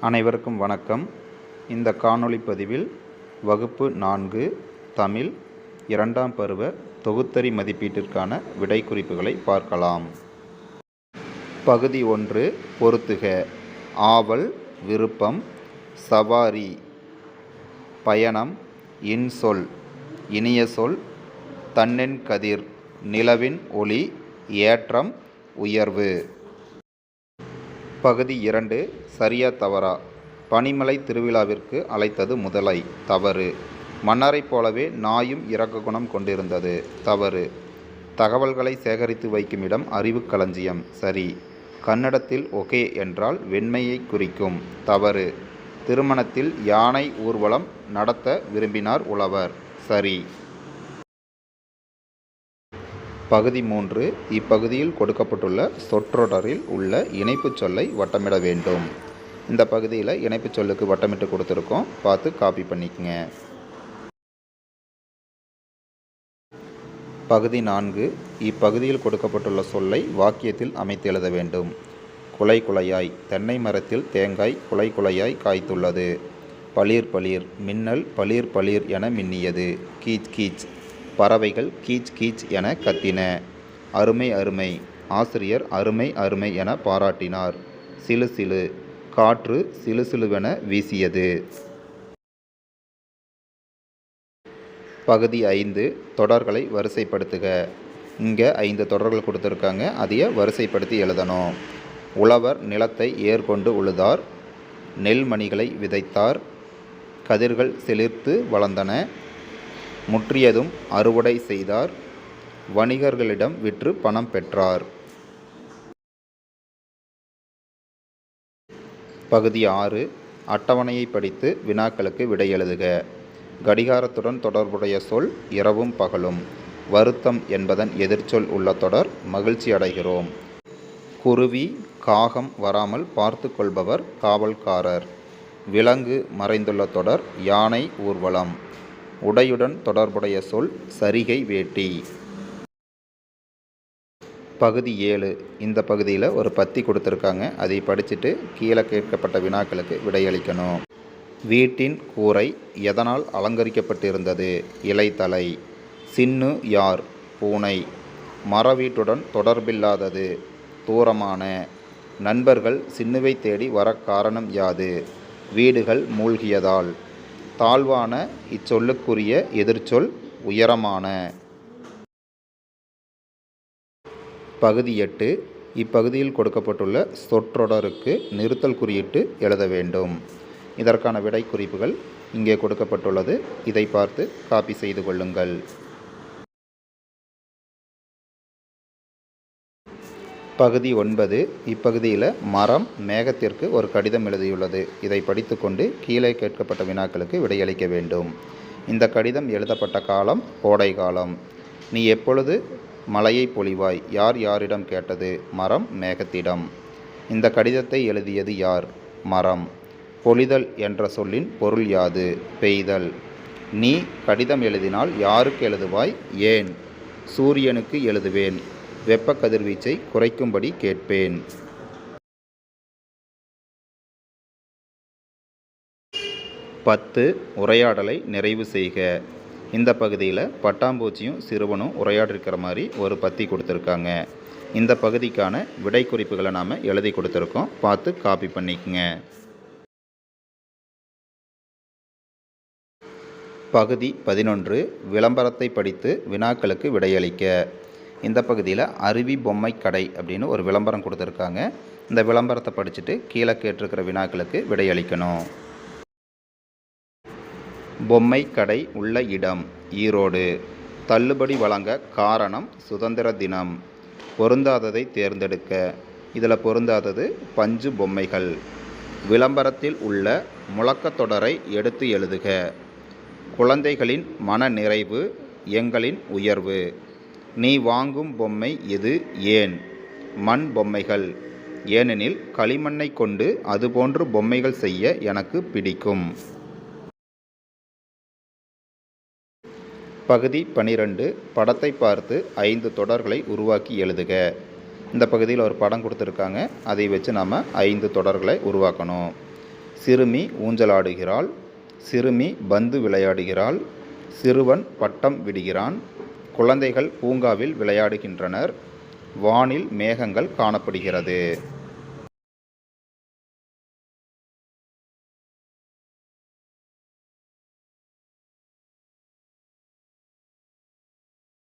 அனைவருக்கும் வணக்கம். இந்த காணொளி பதிவில் வகுப்பு நான்கு தமிழ் இரண்டாம் பருவ தொகுத்தறி மதிப்பீட்டிற்கான விடை குறிப்புகளை பார்க்கலாம். பகுதி ஒன்று பொருத்துக ஆவல் விருப்பம் சவாரி பயணம் இன்சொல் இனிய சொல் தன்னென் கதிர் நிலவின் ஒளி ஏற்றம் உயர்வு. பகுதி இரண்டு சரியா தவறா? பனிமலை திருவிழாவிற்கு அழைத்தது முதலை தவறு. மன்னரைப் போலவே நாயும் இறக்க குணம் கொண்டிருந்தது தவறு. தகவல்களை சேகரித்து வைக்கும் இடம் அறிவு களஞ்சியம் சரி. கன்னடத்தில் ஒகே என்றால் வெண்மையை குறிக்கும் தவறு. திருமணத்தில் யானை ஊர்வலம் நடத்த விரும்பினார் உழவர் சரி. பகுதி மூன்று இப்பகுதியில் கொடுக்கப்பட்டுள்ள சொற்றொடரில் உள்ள இணைப்புச் சொல்லை வட்டமிட வேண்டும். இந்த பகுதியில் இணைப்புச் சொல்லுக்கு வட்டமிட்டு கொடுத்துருக்கோம். பார்த்து காப்பி பண்ணிக்கங்க. பகுதி நான்கு இப்பகுதியில் கொடுக்கப்பட்டுள்ள சொல்லை வாக்கியத்தில் அமைத்து எழுத வேண்டும். குலை குலையாய் தென்னை மரத்தில் தேங்காய் குலை குலையாய் காய்த்துள்ளது. பளிர் பளிர் மின்னல் பளிர் பளிர் என மின்னியது. கீச் கீச். பறவைகள் கீச் கீச் என கத்தின. அருமை அருமை. ஆசிரியர் அருமை அருமை என பாராட்டினார். சிலு சிலு. காற்று சிலு சிலுவென வீசியது. பகுதி ஐந்து. தொடர்களை வரிசைப்படுத்துக. இங்கே ஐந்து தொடர்கள் கொடுத்துருக்காங்க. அதையை வரிசைப்படுத்தி எழுதணும். உழவர் நிலத்தை ஏற்கொண்டு உழுதார். நெல்மணிகளை விதைத்தார். கதிர்கள் செழித்து வளர்ந்தன. முற்றியதும் அறுவடை செய்தார். வணிகர்களிடம் விற்று பணம் பெற்றார். பகுதி ஆறு. அட்டவணையை படித்து வினாக்களுக்கு விடை எழுதுக. கடிகாரத்துடன் தொடர்புடைய சொல் இரவும் பகலும். வருத்தம் என்பதன் எதிர்ச்சொல் உள்ள தொடர் மகிழ்ச்சி அடைகிறோம். குருவி காகம் வராமல் பார்த்து கொள்பவர் காவல்காரர். விலங்கு மறைந்துள்ள தொடர் யானை ஊர்வலம். உடையுடன் தொடர்புடைய சொல் சரிகை வேட்டி. பகுதி ஏழு. இந்த பகுதியில் ஒரு பத்தி கொடுத்துருக்காங்க. அதை படிச்சுட்டு கீழே கேட்கப்பட்ட வினாக்களுக்கு விடையளிக்கணும். வீட்டின் கூரை எதனால் அலங்கரிக்கப்பட்டிருந்தது? இலைத்தலை. சின்னு யார்? பூனை. மர வீட்டுடன் தொடர்பில்லாதது. தூரமான. நண்பர்கள் சின்னுவை தேடி வர காரணம் யாது? வீடுகள் மூழ்கியதால். தாழ்வான இச்சொல்லுக்குரிய எதிர்ச்சொல் உயரமான. பகுதி எட்டு. இப்பகுதியில் கொடுக்கப்பட்டுள்ள சொற்றொடருக்கு நிறுத்தல் குறியிட்டு எழுத வேண்டும். இதற்கான விடை குறிப்புகள் இங்கே கொடுக்கப்பட்டுள்ளது. இதை பார்த்து காப்பி செய்து கொள்ளுங்கள். பகுதி ஒன்பது இப்பகுதியில் மரம் மேகத்திற்கு ஒரு கடிதம் எழுதியுள்ளது. இதை படித்துக்கொண்டு கீழே கேட்கப்பட்ட வினாக்களுக்கு விடையளிக்க வேண்டும். இந்த கடிதம் எழுதப்பட்ட காலம் கோடை காலம். நீ எப்பொழுது மலையை பொழிவாய்? யார் யாரிடம் கேட்டது? மரம் மேகத்திடம். இந்த கடிதத்தை எழுதியது யார்? மரம். பொழிதல் என்ற சொல்லின் பொருள் யாது? பெய்தல். நீ கடிதம் எழுதினால் யாருக்கு எழுதுவாய்? ஏன்? சூரியனுக்கு எழுதுவேன். வெப்ப கதிர்வீச்சை குறைக்கும்படி கேட்பேன். பத்து உரையாடலை நிறைவு செய்க. இந்த பகுதியில் பட்டாம்பூச்சியும் சிறுவனும் உரையாடிருக்கிற மாதிரி ஒரு பத்தி கொடுத்துருக்காங்க. இந்த பகுதிக்கான விடை குறிப்புகளை நாம் எழுதி கொடுத்துருக்கோம். பார்த்து காப்பி பண்ணிக்கங்க. பகுதி பதினொன்று விளம்பரத்தை படித்து வினாக்களுக்கு விடையளிக்க. இந்த பகுதியில் அருவி பொம்மை கடை அப்படின்னு ஒரு விளம்பரம் கொடுத்துருக்காங்க. இந்த விளம்பரத்தை படிச்சுட்டு கீழே கேட்டிருக்கிற வினாக்களுக்கு விடையளிக்கணும். பொம்மை கடை உள்ள இடம் ஈரோடு. தள்ளுபடி வழங்க காரணம் சுதந்திர தினம். பொருந்தாததை தேர்ந்தெடுக்க. இதில் பொருந்தாதது பஞ்சு பொம்மைகள். விளம்பரத்தில் உள்ள முழக்கத்தொடரை எடுத்து எழுதுக. குழந்தைகளின் மன நிறைவு எங்களின் உயர்வு. நீ வாங்கும் பொம்மை இது ஏன்? மண் பொம்மைகள். ஏனெனில் களிமண்ணை கொண்டு அதுபோன்று பொம்மைகள் செய்ய எனக்கு பிடிக்கும். பகுதி பனிரெண்டு. படத்தை பார்த்து ஐந்து தொடர்களை உருவாக்கி எழுதுக. இந்த பகுதியில் ஒரு படம் கொடுத்துருக்காங்க. அதை வச்சு நாம் ஐந்து தொடர்களை உருவாக்கணும். சிறுமி ஊஞ்சலாடுகிறாள். சிறுமி பந்து விளையாடுகிறாள். சிறுவன் பட்டம் விடுகிறான். குழந்தைகள் பூங்காவில் விளையாடுகின்றனர். வானில் மேகங்கள் காணப்படுகிறது.